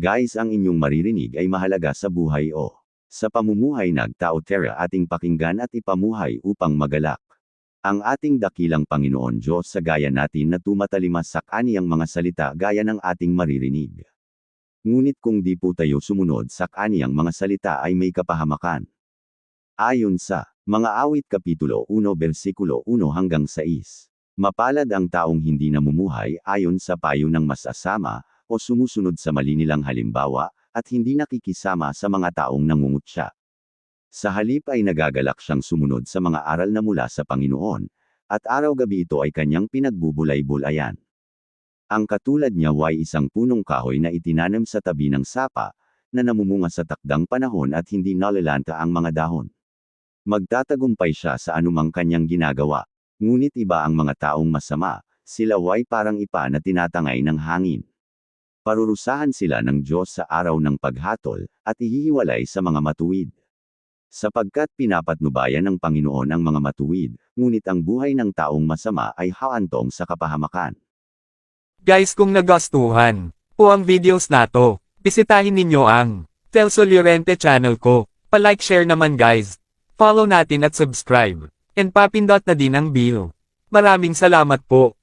Guys ang inyong maririnig ay mahalaga sa buhay o sa pamumuhay nagtao tera ating pakinggan at ipamuhay upang magalak. Ang ating dakilang Panginoon Diyos sa gaya natin na tumatalima sa kaniyang mga salita gaya ng ating maririnig. Ngunit kung di po tayo sumunod sa kaniyang mga salita ay may kapahamakan. Ayon sa mga awit kapitulo 1 versikulo 1 hanggang 6. Mapalad ang taong hindi namumuhay ayon sa payo ng masasama, o sumusunod sa mali nilang halimbawa, at hindi nakikisama sa mga taong nangungutya. Sa halip ay nagagalak siyang sumunod sa mga aral na mula sa Panginoon, at araw-gabi ito ay kanyang pinagbubulay-bulayan. Ang katulad niya ay isang punong kahoy na itinanim sa tabi ng sapa, na namumunga sa takdang panahon at hindi nalalanta ang mga dahon. Magtatagumpay siya sa anumang kanyang ginagawa. Ngunit iba ang mga taong masama, sila way parang ipa na tinatangay ng hangin. Parurusahan sila ng Diyos sa araw ng paghatol, at ihihiwalay sa mga matuwid. Sapagkat pinapatnubayan ng Panginoon ang mga matuwid, ngunit ang buhay ng taong masama ay haantong sa kapahamakan. Guys kung nagustuhan po ang videos nato, bisitahin ninyo ang Telso Llorente channel ko. Pa-like share naman guys. Follow natin at subscribe. And papindot na din ang bell. Maraming salamat po.